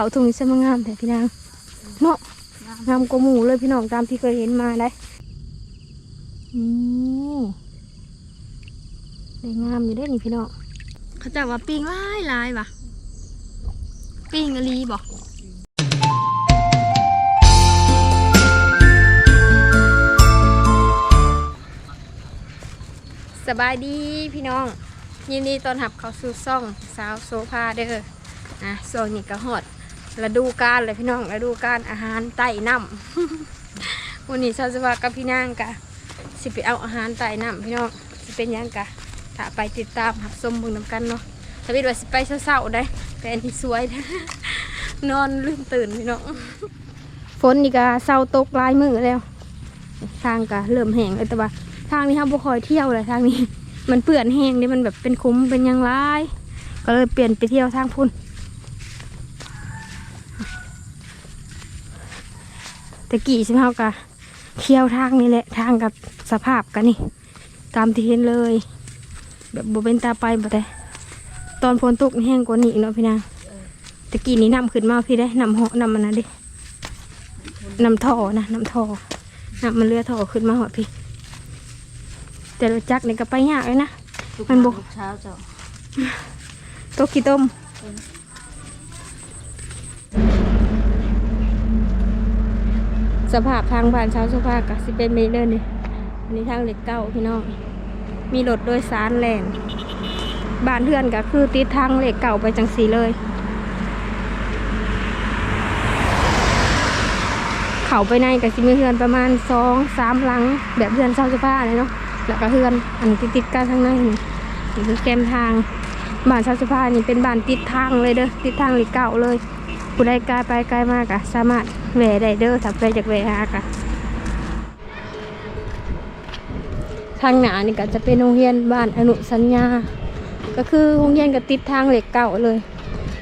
เขาทุ่งนี้ใช่ไหมงามแต่พี่นางเนาะงามกว่าหมูเลยพี่น้องตามที่เคยเห็นมาได้นี่ได้งามอยู่ได้อนี่พี่น้องเขาจะว่าปิ้งหลายหลายว่ะปิ้งอลีบอกสบายดีพี่น้อง ยินดีต้อนรับเข้าสู่ซ่องสาวโซฟาเด้ออะโซนนี้ก็ฮอ ดฤดูกาลเลยพี่น้องฤดูกาลอาหารไต่น้ำวันนี้ชาวสวากับพี่นางกะสิไปเอาอาหารไต่น้ำพี่น้องสิเป็นยังกะถ้าไปติดตามหับชมบิ่งนำกันเนาะทวิตว่าสิไปเศร้าๆได้แต่นที่สวยนอนลืมตื่นพี่น้องฝนนี่ก็เศร้าตกลายมือแล้ว ทางก็เริ่มแห้งเลยแต่ว่าทางนี้ครับบ่คอยเที่ยวเลยทางนี้ มันเปื่อนแห้งนี่มันแบบเป็นคุ้มเป็นยังไรก็เลยเปลี่ยนไปเที่ยวทางพุ่น ตะกี้ใช่ไหมครับกะเที่ยวทางนี้แหละทางกับสภาพกันนี่ ตามที่เห็นเลย แบบบเป็นตาไปบ่แต่ตอนฝนตกนี่แห้งกว่านี้อีกเนาะพี่นางตะกี้นี้นำขึ้นมาพี่ได้นำเหาะนำมันนะดินำท่อนะนำท่อนำมันเรือท่อขึ้นมาหอดพี่ แต่รถจักรนี่ก็ไปยากเลยนะมันบ่ทุกเช้าเจ้าโต๊ะขี้ต้ม สภาพทางบ้านเช้าสภาพกับสิเป็นเมเดินนี่อันนี้ทางเหล็กเก้าพี่น้อง มีรถโดยสารแล่นบ้านเพื่อนก็คือติดทางเหล็กเก่าไปจังสีเลย เขาไปในกับสิมีเฮือนประมาณสองสามหลัง แบบเฮือนเช่าสื้อผ้าเลยเนาะแล้วก็เฮือนอันติดติดกันทางในนี่นี่คือแคมทางบ้านเช่าสื้อผ้านี่เป็นบ้านติดทางเลยเด้อติดทางเหล็กเก่าเลย ผู้ใดกล้าไปไกลมากอะสามารถแหวได้เด้อถ้าไปจากแหวหากะทางหนานี่ก็จะเป็นโรงเรียนบ้านอนุสัญญา ก็คือโรงเรียนก็ติดทางเหล็กเก่าเลย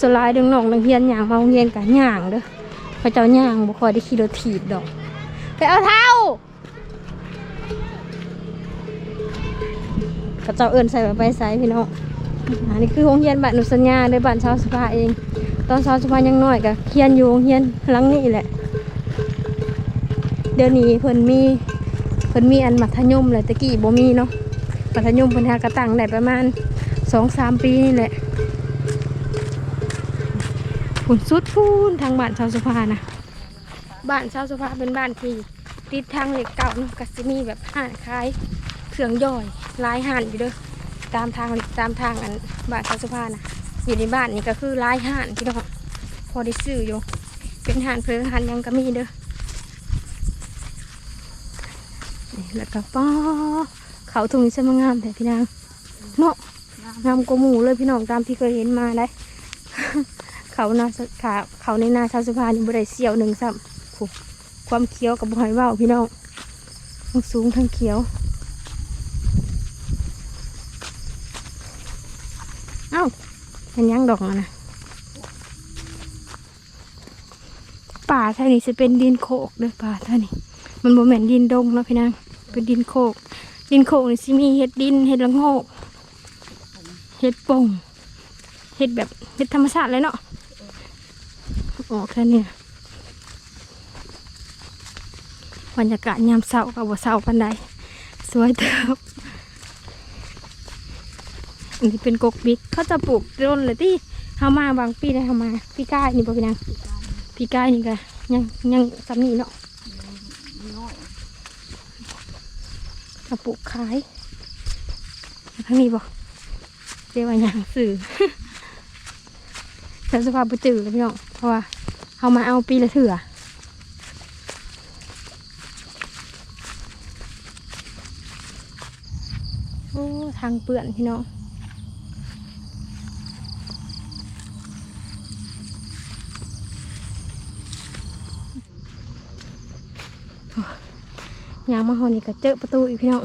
สลายดึงหนองนักเรียนอย่างมาโรงเรียนกับย่างเด้อพระเจ้าย่างบุคอยได้ขี่รถถีบดอกไปเอาเท้าพระเจ้าเอิญใส่ไปใส่พี่น้องอันนี้คือโรงเรียนบ้านอนุสัญญาเด้อบ้านชาวสภาเอง ตอนสาวสภายังน้อยก็เฮียนอยู่เฮียนหลังนี้แหละ เดี๋ยวนี้เพิ่นมีเพิ่นมีอันมัธยมเลยตะกี้บ่มีเนาะมัธยมเพิ่นหากระตังได้ประมาณสองสามปีนี่แหละฝุ่นสุดฟูนทางบ้านชาวสุภานะบ้านชาวสุภาเป็นบ้านที่ติดทางเหล็กเก่าเนาะก็สิมีแบบห้านขายเครื่องย่อยลายห้านอยู่เด้อตามทางตามทางอันบ้านชาวสุภานะ อยู่ในบ้านนี่ก็คือร้ายห่านพี่น้องพอได้ซื้ออยู่ เป็นห่านเพลอห่านยังก็มีเด้อแล้วก็ป้อเขาทุ่งนี้ใช่ไหมงามแต่พี่นางเนาะงามกว่าหมูเลยพี่น้องตามที่เคยเห็นมาได้ เขานาขาเขาในนาชาวสุภานี่บริเสียวหนึ่งซ้ำความเคี้ยวกับบุหอยว่าวพี่น้องทั้งสูงทั้งเขียว เอ้า เป็นยังดอกนะป่าท่านี้จะเป็นดินโคกเด้อป่าท่านี้ มันบ่แม่นดินดงเนาะพี่นางเป็นดินโคก ดินโคกนี่สิมีเห็ดดินเห็ดละโงกเห็ดป่งเห็ดแบบเห็ดธรรมชาติเลยเนาะออกแค่นี้บรรยากาศยามเช้ากับบ่เช้าปันใดสวยเติบอั นนี้เป็นกกบิ๊กเขาจะปลูกต้นเลยที่เฮามาบางปีได้เฮามาพี่ก้ายนี่บ่พี่นางพี่ก้ายนี่ก็ยังยังสำนีเนาะน้อยมาปลูกขายทางนี้บ่เรียกว่ายังสื่อแต่สภาพบ่จืดเลยพี่น้องเพราะว่าเฮามาเอาปีละเถื่อโอ้ทางเปื่อนพี่น้อง ยางมาหอนี่ก็เจอประตูอีกพี่น้อง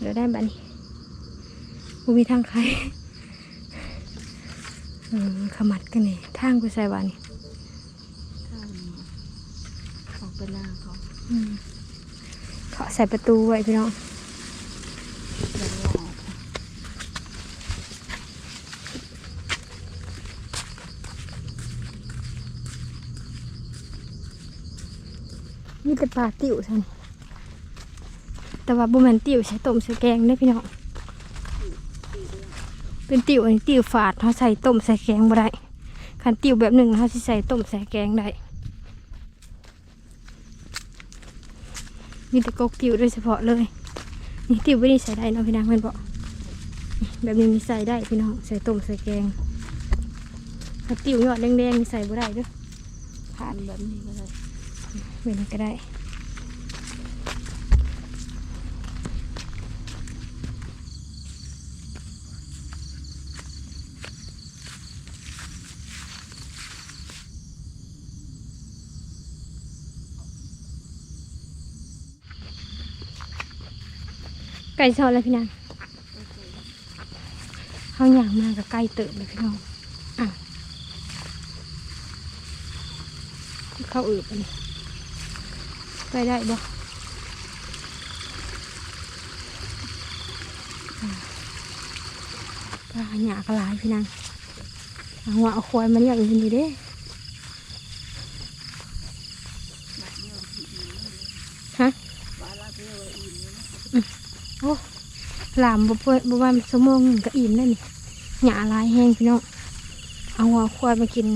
เดี๋ยวได้บ้านกูมีทางใครขมัดกันนี่ทางกูใส่บันี่ทางของเป็ล่างเขาเขาใส่ประตูไว้พี่น้องมีแต่ปลาติ๋วฉัน แต่ว่าบุแมนติ๋วใช้ต้มใส่แกงได้พี่น้องเป็นติ๋วอันนี้ติ๋วฝาดเขาใส่ต้มใส่แกงบ่ได้คันติ๋วแบบหนึ่งเขาใส่ต้มใส่แกงได้มีแต่กกติ๋วโดยเฉพาะเลยนี่ติ๋วไม่ได้ใส่ได้นะพี่นางเพื่อนบอกแบบนี้มีใส่ได้พี่น้องใส่ต้มใส่แกงถ้าติ๋วยอดแดงๆใส่บ่ได้ด้วยผ่านแบบนี้ก็ได้เว้นก็ได้ ก่ชอนแล้วพี่นางเขาอยากมากับไก่เติบเลยพี่น้องอะเข้าอืบอันนี้ไปได้บ่อะปลาหยากหลายพี่นางหัวเอาควายมันอย่างอื่นอยู่เด้ ฮะ ปลาลาเดียวอิ่มเลยนะ โอ้ หลามบ่เปิดบ่ว่าสมองหนึ่งก็อิ่มได้นี่หยาลายแห้งพี่น้องเอาหัวควายมากิน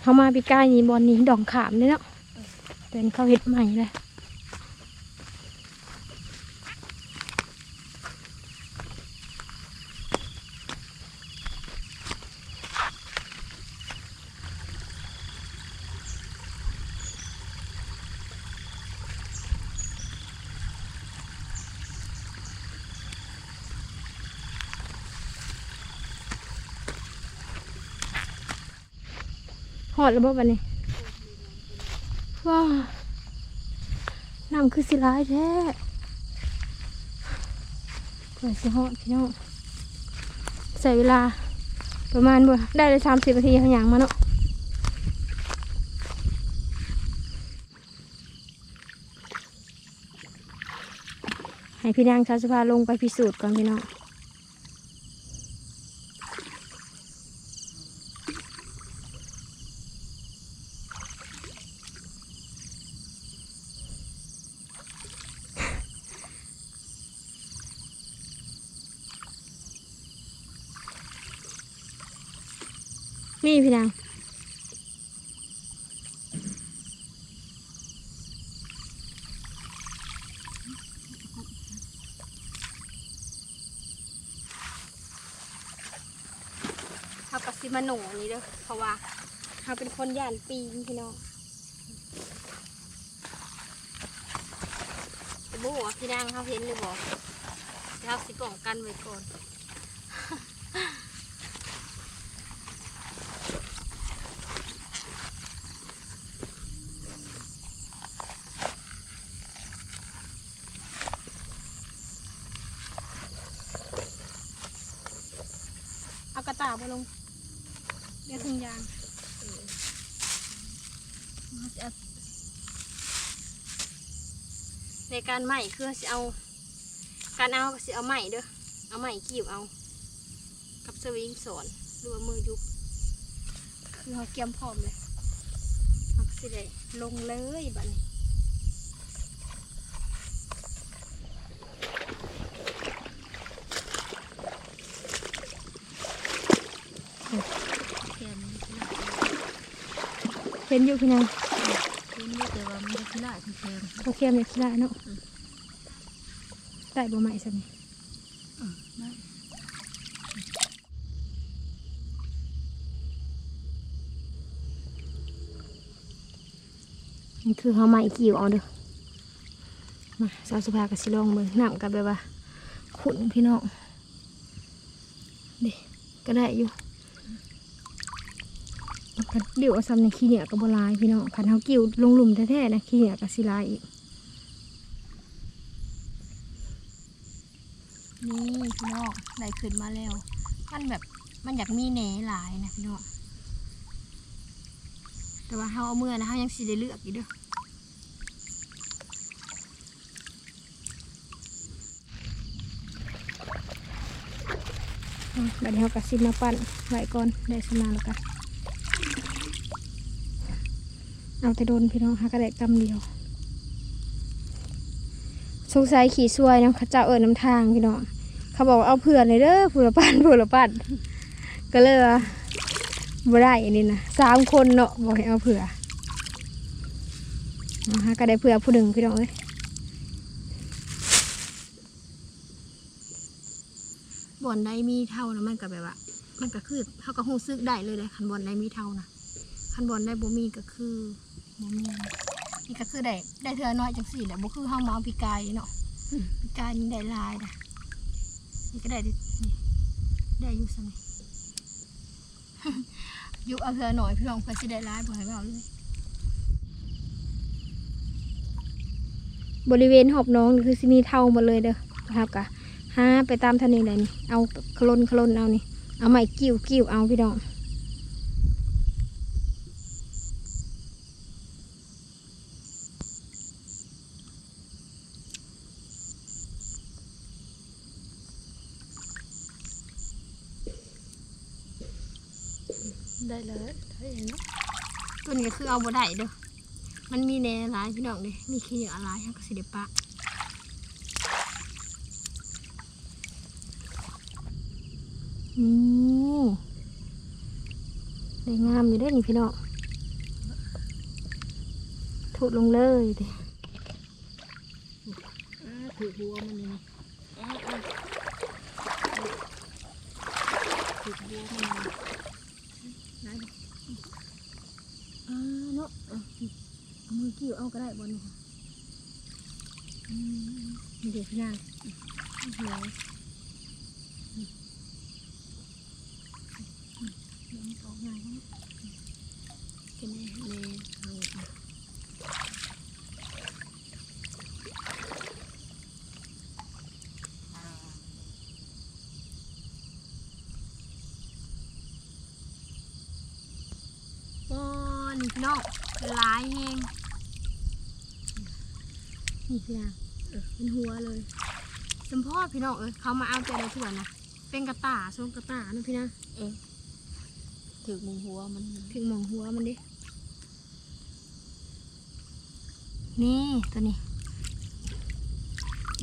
เขามาปีกายนี่บอลนี้ดองขามเลยเนาะเป็นข้าวเห็ดใหม่เลย อดแล้วบ่บันนี้ว้าน้ำคือสิร้ายแท้เปิดสิหอดพี่น้องใส่เวลาประมาณบ่ได้เลยสามสิบนาทีขยางมาเนาะให้พี่นางชาวสภาลงไปพิสูจน์ก่อนพี่น้อง นี่พี่นางเขากับซิมาโหนอันนี้เด้อเพราะว่าเขาเป็นคนย่านปีนพี่น้องจะบอกว่าพี่นางเขาเห็นหรือบอกเขาสิป้องกันไว้ก่อน เอากระต่ายมาลงเดี๋ยวถุงยางในการไหมคือสิเอา การเอาก็สิเอาไหมเด้อเอาไหมกีบเอา กับสวิงสอนหรือว่ามือยุบคือเขาเกียมพร้อมเลยเอาก็สิได้ลงเลยบัดนี้ แค่นี้ก็ได้ เห็นอยู่พี่นางเห็นอยู่แต่ว่ามันจะได้ที่แพงเขาเคียมเลยขี้ได้เนาะได้บ่ใหม่สักนี่อะได้นี่คือเขาใหม่กิ่วเอาเด้อมาสาวสุภากับสิลองเบิ่งน้ำกับแบบว่าขุนพี่น้องเด็ก็ได้อยู่ คันเดี๋ยวอซ้ำในขี้เหนียวกับบัลายพี่น้องคันเขากิ่วลงหลุมแท้ๆนะขี้เหนียวกับสิลาอีกนี่พี่น้องได้ขึ้นมาแล้ว มันแบบมันอยากมีแหนหลายนะพี่น้องแต่ว่าเฮาเอาเมื่อนะเฮายังสิได้เลือกอยู่เด้ออืมบัดนี้เฮาก็สิมาปั้นไว้ก่อนได้สนานแล้วกัน เอาแต่โดนพี่น้องหากระแดกกำเดียวสงสัยขี่ซวยนะเขาเจ้าเอิญน้ำทางพี่น้องเขาบอกว่าเอาเผื่อเลยเด้อผู้ละปันผู้ละปันก็เลยว่าบ่ได้อันนี้นะสามคนเนาะบอกให้เอาเผื่อเอาหากระได้เผื่อผู้หนึ่งพี่น้องเอ้ยบ่อนใดมีเท่านะมันก็แบบว่า มันก็คือเขาก็หูซึกได้เลยเลยคันบอลได้มีเท่านะคันบอลได้บ่มีก็คือ บ่มีนี่ก็คือได้ได้เทื่อน้อยจังสี่แหละบ่คือเฮามาเอาปีกายเนาะปีกายนี่ได้หลายนะนี่ก็ได้ดินี่ได้อยู่ซั่นนี่อยู่เอาเทื่อน้อยพี่น้องเพื่อสิได้หลายบ่ให้เอาเลยบริเวณหอบน้องนี่คือสิมีเท่าหมดเลยเด้อนะครับกะหาไปตามทะเลเลยนี่เอาคลนคลนเอานี่เอาไม้กิ้วกิ้วเอาพี่น้องได้เลยตัวนี้ก็คือเอาบ่ได้เด้อมันมีแหน่หลายพี่น้องเด้มีขี้เหนียวหลายฮักก็สิเดปะนี่ได้งามอยู่ได้อนี่พี่น้องถูดลงเลยเด้ถือหัวมันนี่นะถือหัวมันนี่ อ่า เอามือกิ้วเอาก็ได้บอลนี่ค่ะอืมนี่เดี๋ยวพี่นางโอ้โหเดี๋ยวมันออกง่ายนะกินแน่แน่เอาอะบอลนี่พี่น้องเป็นลายแหง นี่พี่นางเออเป็นหัวเลยสมพ่อพี่น้องเอ้ยเขามาเอาใจในถั่วนะเป็นกระต่ายส้มกระต่ายนะพี่นางถือมุงหัวมันนี่ถึงหมองหัวมันดินี่ตัวนี้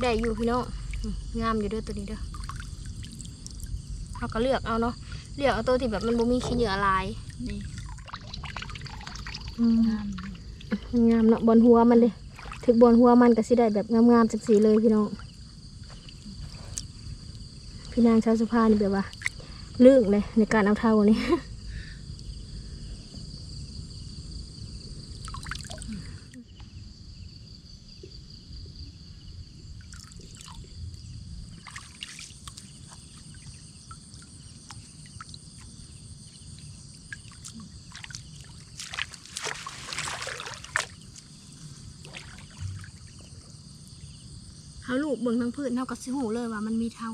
ได้อยู่พี่น้องอืมงามอยู่เด้อตัวนี้เด้อเขาก็เลือกเอาเนาะเลือกเอาตัวที่แบบมันบ่มีขี้เหยื่อลายนี่อืมงามงามเนาะบนหัวมันเลย ถึกบนหัวมันก็สิได้แบบงามๆจักสีเลยพี่น้อง พี่นางชาวสุภานี่แบบว่าลื่งเลยในการเอาเท่านี่าลูกเบิ่งทั้งพืชเท่ากับสิหูเลยว่ามันมีเท่า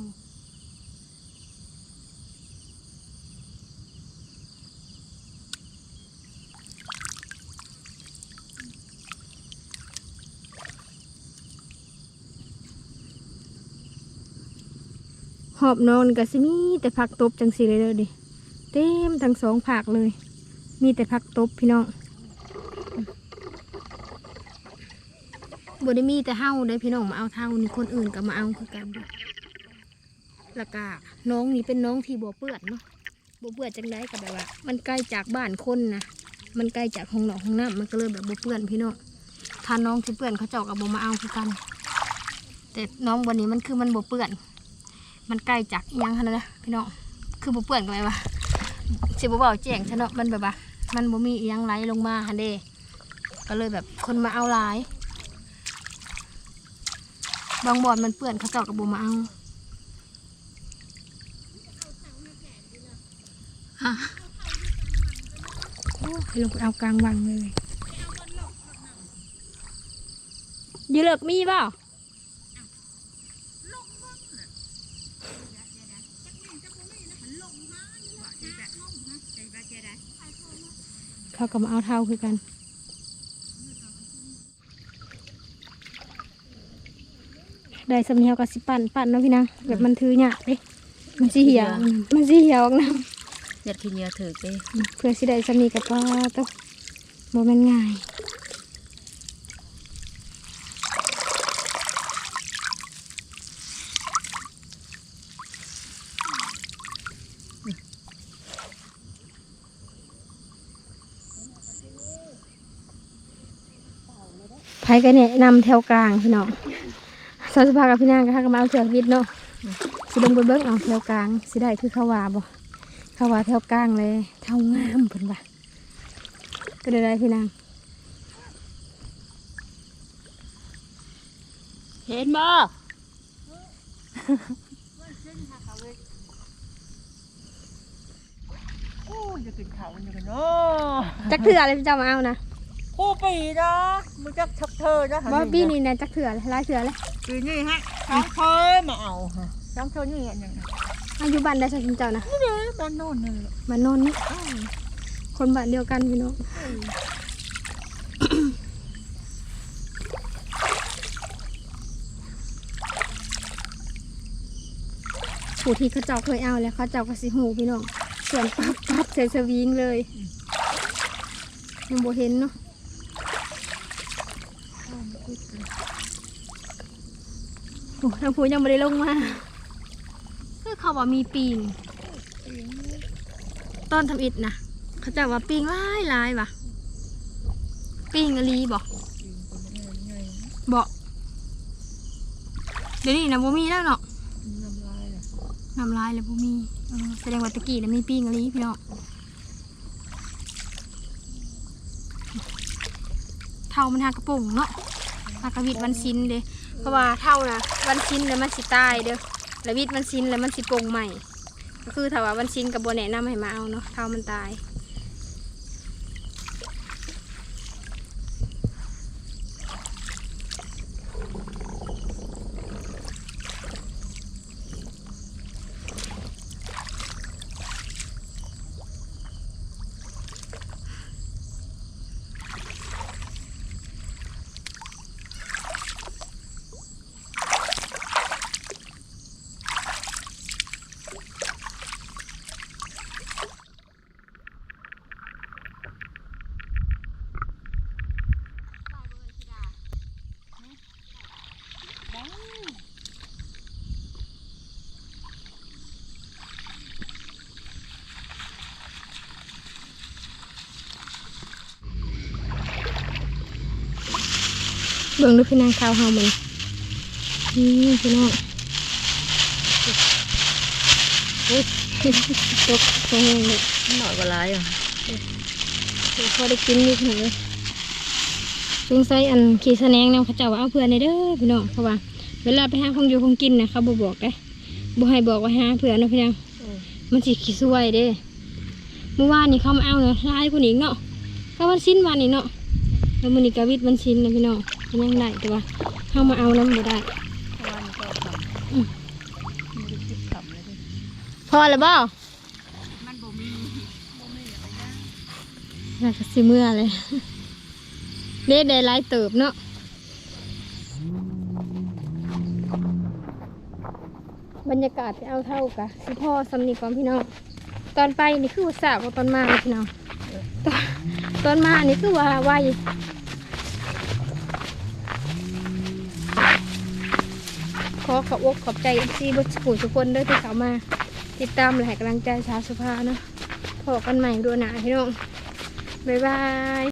หอบนอนก็สิมีแต่ผักตบจังสีเลยเด้อดิเต็มทั้งสองผักเลย มีแต่ผักตบพี่น้อง บ่ได้มีแต่เฮาได้พี่น้องมาเอาเท่านี่คนอื่นก็มาเอาคือกันด้อแล้วก็น้องนี่เป็นน้องที่บ่เปื้อนเนาะบ่เปื้อนจังไดก็แบบว่า มันใกล้จากบ้านคนนะมันใกล้จากห้องหนอกห้องน้ำมันก็เลยแบบบ่เปื้อนพี่น้องถ้าน้องที่เปื้อนเขาเจ้าก็บ่มาเอาคือกัน แต่น้องวันนี้มันคือมันบ่เปื้อน มันใกล้จากยังขนาดนะพี่น้องคือบ่เปื่อนกันไหมวะสิบ่เบาแจ้งซะเนาะมันแบบว่า มันบ่มีอิหยังไหลลงมาหันเดก็เลยแบบคนมาเอาหลาย บางบอนมันเปื่อนเขาเจ้าก็บ่มาเอาฮะโอ้ยลงไปเอากลางวังเลยยีเลิกมีเปล่าเขาก็มาเอาเท่าคือกัน ได้สำเนียงกับสิปั่นปั่นเนาะพี่นางแบบมันถือหยาเด้มันสิเหี่ยวมันสิเหี่ยวออกนะยัดขี้เหนียวถือไปเพื่อสิได้สำนีกับป้าตัวโมเมนง่ายไผกันเนี่ยนำแถวกลางพี่น้องสาวสภากับพี่นางก็หากันมาเอาเถือกวิทย์เนาะสิลงไปเบิ้งเอาแถวกลางสิได้คือเขาว่าบ่เขาว่าแถวกลางเลยเท่างามเพิ่นว่าก็ได้ได้พี่นางเห็นบ่โอ้ยจะกินข้าวมันอยู่กันเนาะจักเถื่อเลยพี่เจ้ามาเอานะ คู่ปีนะมึงจักชักเธอนะบ่ปีนี้นะจักเถื่อเลยหลายเถื่อเลยปีนี้ฮะช้างเคยมาเอาฮะช้างเคยนี่อันยังไงอายุบ้านได้สักเจ้านะนี่เลยบ้านโน่นนี่แหละมานโนนนี่คนบ้านเดียวกันพี่น้องผู้ที่เขาเจ้าเคยเอาแล้วเขาเจ้าก็สิหูพี่น้องส่วนปั๊บปั๊บใส่สวิงเลยยังบ่เห็นเนาะ โอ้ทางผู้ยังไม่ได้ลงมาคือเขาว่ามีปีงตอนทำอิฐนะเขาจะว่าปิงหลายลายว่ะปิงอลีบอกบอกเดี๋ยวนี้นะบ่มีแล้วเนาะน้ำลายเลยบ่มีแสดงว่าตะกี้นะมีปิงอลีพี่น้องเท่ามันหากระปุงเนาะหากระวิดวันซินเด้ เพราะว่าเท่านะวันชินแล้วมันสิตายเด้อแล้ววิดวันชินแล้วมันสิปงใหม่ ก็คือถ้าว่าวันชินกับโบแนะนำให้มาเอาเนาะเท่ามันตาย เบิ่งดูพี่นางข้าวเฮามันนี่พี่น้องโอ้ยตกตรงนี้เลยหน่อยก็ร้ายอะพอได้กินนิดหนึ่งเลยสงสัยอันขี่สแนงเนี่ยเขาเจ้าว่าเอาเพื่อนในเด้อพี่น้องเพราะว่า เวลาไปหาของอยู่ของกินนะเขาบ่บอกได้บ่ให้บอกว่าหาเพื่อนนะพี่นางมันสิขี้ซวยเด้เมื่อวานนี่เขามาเอาเนาะร้ายกว่านี้อีกเนาะก็วันสิ้นวันนี้เนาะแล้วมื้อนี้กวิดวันสิ้นนะพี่น้องมัน ยังได้แต่ว่าเขามาเอาน้ำบ่ได้วันก็ทำอืมมันจะคิดกลับเลยดิพอแล้วบ่มันบ่มีบ่มีอะไรนะน่าจะสิเมื่อเลยเด็ดได้หลายเติบเนาะบรรยากาศไปเอาเท่ากะสิพ่อสำนีก่อนพี่น้องตอนไปนี่คือว่าสาวกว่าตอนมาเลยพี่น้องตอนตอนมานี่คือว่าไว ขอบอกขอบใจซีบุตรผู้ทุกคนด้วยที่เขามา ติดตามและให้กำลังใจชาวสุภาเนาะพบกันใหม่ดูหนาพี่น้องบ๊ายบาย